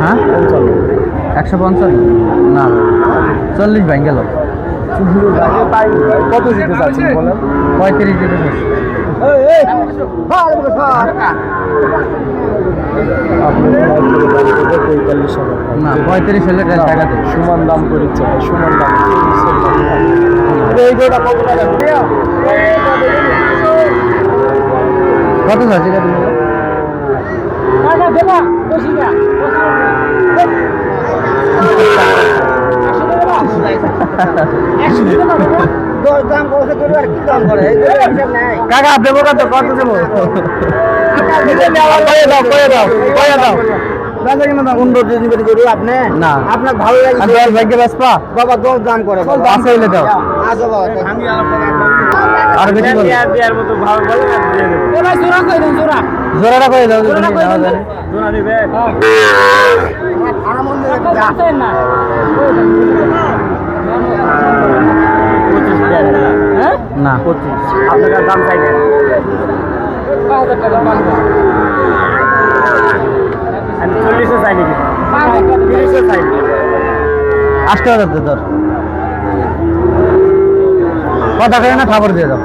হ্যাঁ? একশো পঞ্চান্ন? না। চল্লিশ ভাই গেল। কত দিতে চাচ্ছেন বলেন? পঁয়ত্রিশ দিতে শেষ। আপনি পঁয়তাল্লিশ না পঁয়ত্রিশ হলে টাকা সমান দাম করেছে সমান দাম কত কাকা দেবো কত কত দেবো? কয়ে দাও কয়ে দাও। আপনি? না। আপনার ভালো আর লাগে দশ ভাগ্যে বাবা দশ দাম করে বাবা। হইলে দাও। বাবা আর বেশি বলো। জোড়াটা করে দাও যদি নেওয়া যায়। না। আপনার দাম চাইলেন আমি আটশো হাজার তোর কথা করে না খাবার দিয়ে দাও।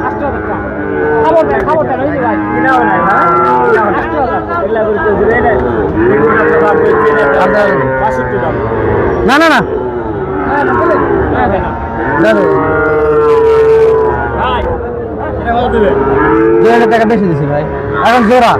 না না না না। না দে কত হাজার টাকা বেশি দিছি ভাই। এখন জোড়া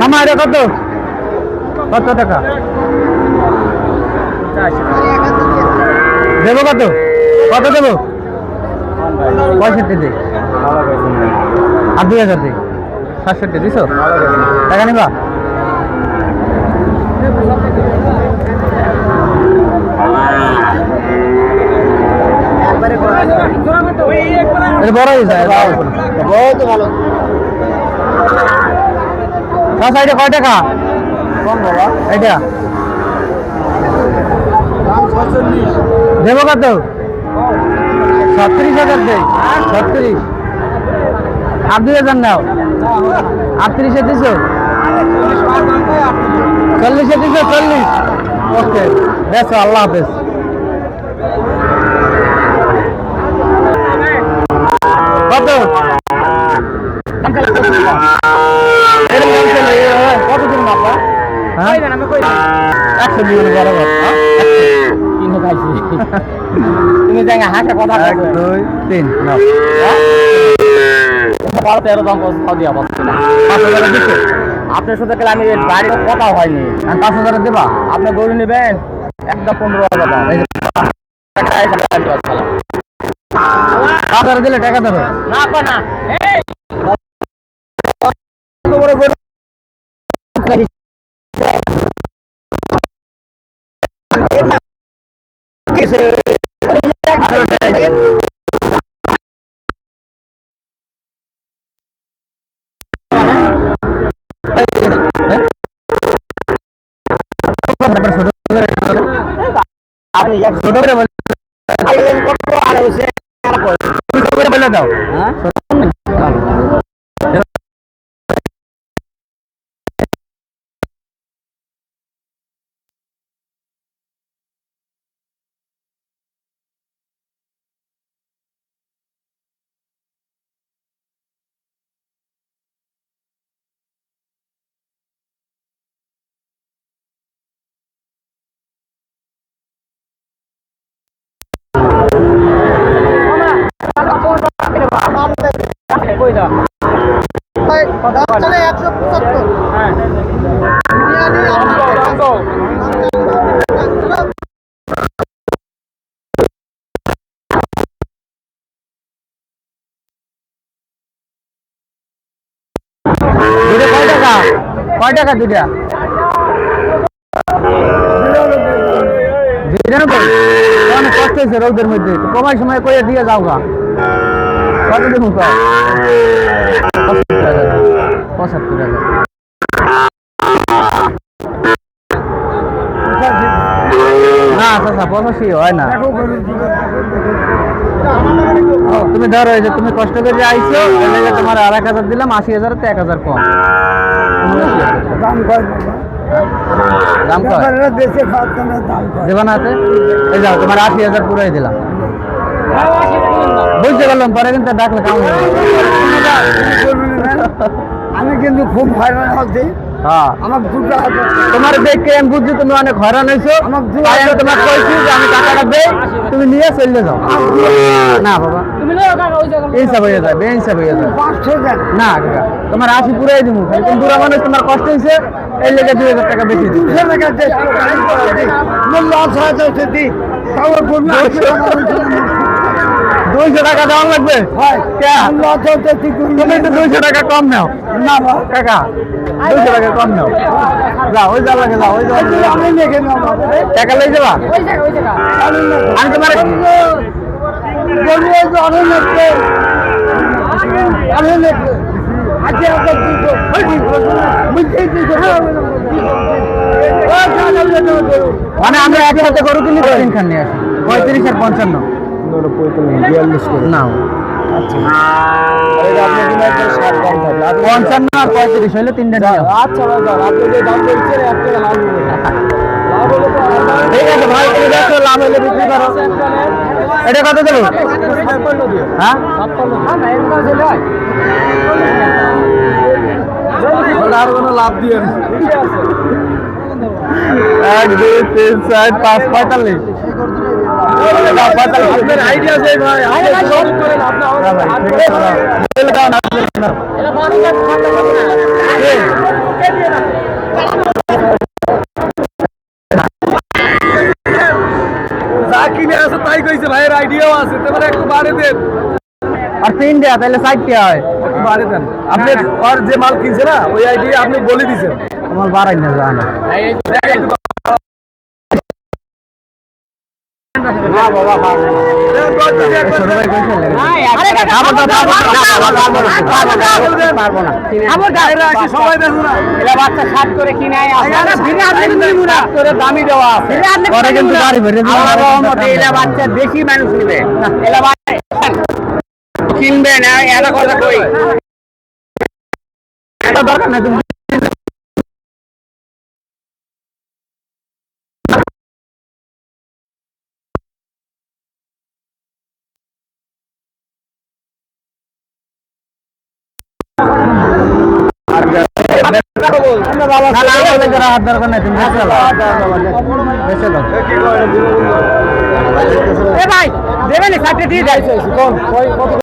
মামা এটা কত কত টাকা। দেবো কত? কত দেবো? পঁয়ষট্টি দে আর দুই হাজার দে সাতষট্টি দিছো? টাকা নিবা? বড় হয়েছে বহুত ভালো। এটা কয় টাকা? এটা? কত? ছত্রিশ হাজার দেয় ছত্রিশ। আর দুই হাজার নাও। আটত্রিশে দিছো? চল্লিশে দিছো, চল্লিশ। ওকে, বেশ, আল্লাহ হাফেজ। তুমি জায়গা হাঁটা কথা এক দুই তিন বারো তেরো দাম দিয়া পাচ্ছি না পাঁচ হাজার দিচ্ছে আপনার সাথে গেলে আমি বাড়ির কথা হয়নি আর পাঁচ হাজার দেবা? আপনি গরু নেবেন একদম পনেরো হাজার দাম। পাঁচ হাজার। দিলে টাকা ধরো না না ছোট করে বলে দাও কই একশো পঁচাত্তর। কয় টাকা? দুটা? কষ্ট হয়েছে রোদের মধ্যে? তো কমাই সময় করে দিয়ে যাও গা। কত দেখুন পঁচাশি হয় না তুমি ধরো যে তুমি কষ্ট করে যে আইছো তোমার আর এক হাজার দিলাম আশি হাজার তো এক হাজার কম দাম কয়? দেবানাতে এই যাও তোমার আশি হাজার পুরাই দিলাম। বুঝতে পারলাম পরে কিন্তু ডাকলে কাম আমি কিন্তু খুব হয়রান হচ্ছি। হ্যাঁ। তোমার দেখে আমি বুঝছি তুমি অনেক হয়রান হয়েছো। আমার দু তাই আমি তোমাকে কইছি যে আমি টাকাটা দেই তুমি নিয়ে চলে যাও। না বাবা। ইনসাফ হয়ে যায় বেইনসাফ হয়ে যায় না তোমার আশি পুরাই দিব কিন্তু বুড়া মানুষ তোমার কষ্ট হয়েছে এই লেগে দুই হাজার টাকা বেশি দিচ্ছে। দুইশো টাকা দেওয়া লাগবে হয় তুমি একটু দুইশো টাকা কম নাও না কাকা দুইশো টাকা কম নাও যাও ওই যা লাগে ওই যা যে নেব টাকা লই যাবা আমি তোমার যে মানে আমরা একসাথে গরু কিনি তিন খান নিয়ে আসি পঁয়ত্রিশ আর পঞ্চান্ন নাও পঞ্চান্ন আর পঁয়ত্রিশ হইলে তিনটা আচ্ছা ভাই আপনি যে দাম বলছেন একটা লাভ হলে তো ঠিক আছে ভাই তুমি দেখো লাভ হলে বিক্রি করো। এটা কত দেবো? হ্যাঁ? আর কোনো লাভ দিয়ে এক দুই তিন চার পাঁচ পঁয়তাল্লিশ। আপনার আইডিয়া আছে ভাই আপনি সব করেন আপনার যা কিনে আছে তাই কইছে ভাইয়ের আইডিয়াও আছে একটু বাড়ে দেন আর তাহলে হয়। বাড়ে দেন আপনি আর যে মাল কিনছে না ওই আইডিয়া আপনি বলে দিছেন। তোমার বাড়াই না জানা। রহমতে এলা বাচ্চা বেশি মানুষ নিবে কিনবে না এলা কথা কই? এটা দরকার না, ভাই দেবেন ষাটে দিয়ে দেয়